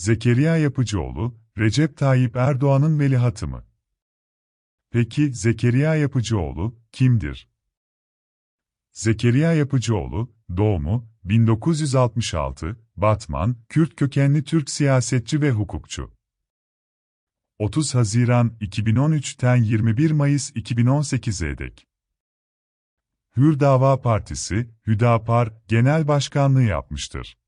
Zekeriya Yapıcıoğlu, Recep Tayyip Erdoğan'ın veliahtı mı? Peki Zekeriya Yapıcıoğlu kimdir? Zekeriya Yapıcıoğlu, doğumu 1966, Batman, Kürt kökenli Türk siyasetçi ve hukukçu. 30 Haziran 2013'ten 21 Mayıs 2018'e dek. Hür Dava Partisi, Hüdapar, Genel Başkanlığı yapmıştır.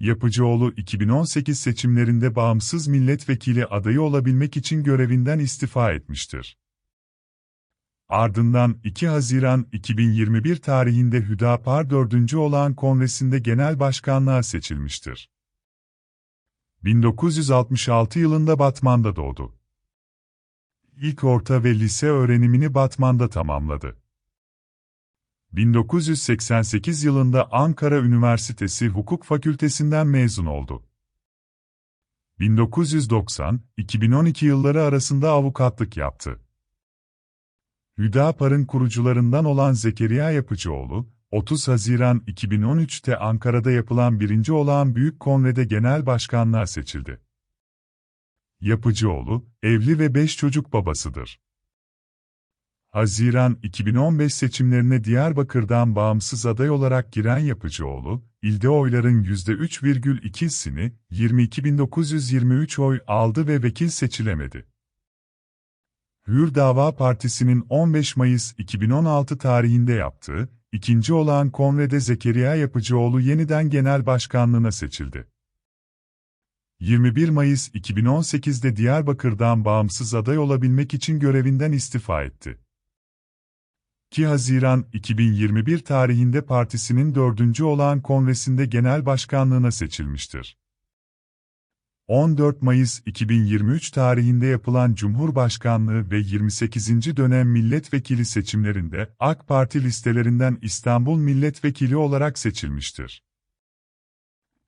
Yapıcıoğlu 2018 seçimlerinde bağımsız milletvekili adayı olabilmek için görevinden istifa etmiştir. Ardından 2 Haziran 2021 tarihinde Hüdapar 4. olan kongresinde genel başkanlığa seçilmiştir. 1966 yılında Batman'da doğdu. İlk orta ve lise öğrenimini Batman'da tamamladı. 1988 yılında Ankara Üniversitesi Hukuk Fakültesinden mezun oldu. 1990-2012 yılları arasında avukatlık yaptı. Hüdapar'ın kurucularından olan Zekeriya Yapıcıoğlu, 30 Haziran 2013'te Ankara'da yapılan birinci olağan büyük kongrede genel başkanlığa seçildi. Yapıcıoğlu, evli ve beş çocuk babasıdır. Haziran 2015 seçimlerine Diyarbakır'dan bağımsız aday olarak giren Yapıcıoğlu, ilde oyların %3,2'sini, 22.923 oy aldı ve vekil seçilemedi. Hür Dava Partisi'nin 15 Mayıs 2016 tarihinde yaptığı, ikinci olan kongrede Zekeriya Yapıcıoğlu yeniden genel başkanlığına seçildi. 21 Mayıs 2018'de Diyarbakır'dan bağımsız aday olabilmek için görevinden istifa etti. 2 Haziran 2021 tarihinde partisinin dördüncü olan kongresinde genel başkanlığına seçilmiştir. 14 Mayıs 2023 tarihinde yapılan Cumhurbaşkanlığı ve 28. dönem milletvekili seçimlerinde AK Parti listelerinden İstanbul milletvekili olarak seçilmiştir.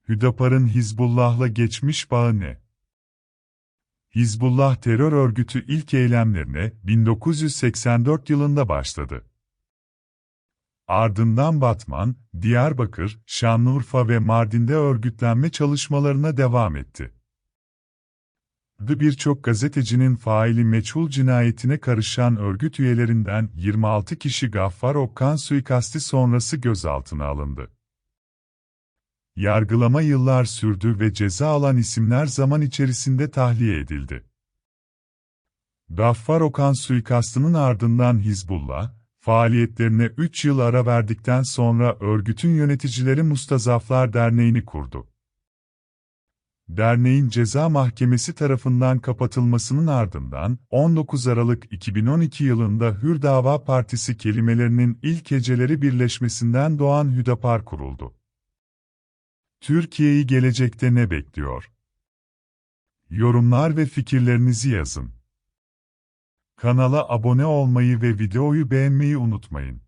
Hüdapar'ın Hizbullah'la geçmiş bağı ne? Hizbullah terör örgütü ilk eylemlerine 1984 yılında başladı. Ardından Batman, Diyarbakır, Şanlıurfa ve Mardin'de örgütlenme çalışmalarına devam etti. Birçok gazetecinin faili meçhul cinayetine karışan örgüt üyelerinden 26 kişi Gaffar Okkan suikasti sonrası gözaltına alındı. Yargılama yıllar sürdü ve ceza alan isimler zaman içerisinde tahliye edildi. Gaffar Okan suikastının ardından Hizbullah, faaliyetlerine 3 yıl ara verdikten sonra örgütün yöneticileri Mustazaflar Derneği'ni kurdu. Derneğin ceza mahkemesi tarafından kapatılmasının ardından 19 Aralık 2012 yılında Hür Dava Partisi kelimelerinin ilk heceleri birleşmesinden doğan Hüdapar kuruldu. Türkiye'yi gelecekte ne bekliyor? Yorumlar ve fikirlerinizi yazın. Kanala abone olmayı ve videoyu beğenmeyi unutmayın.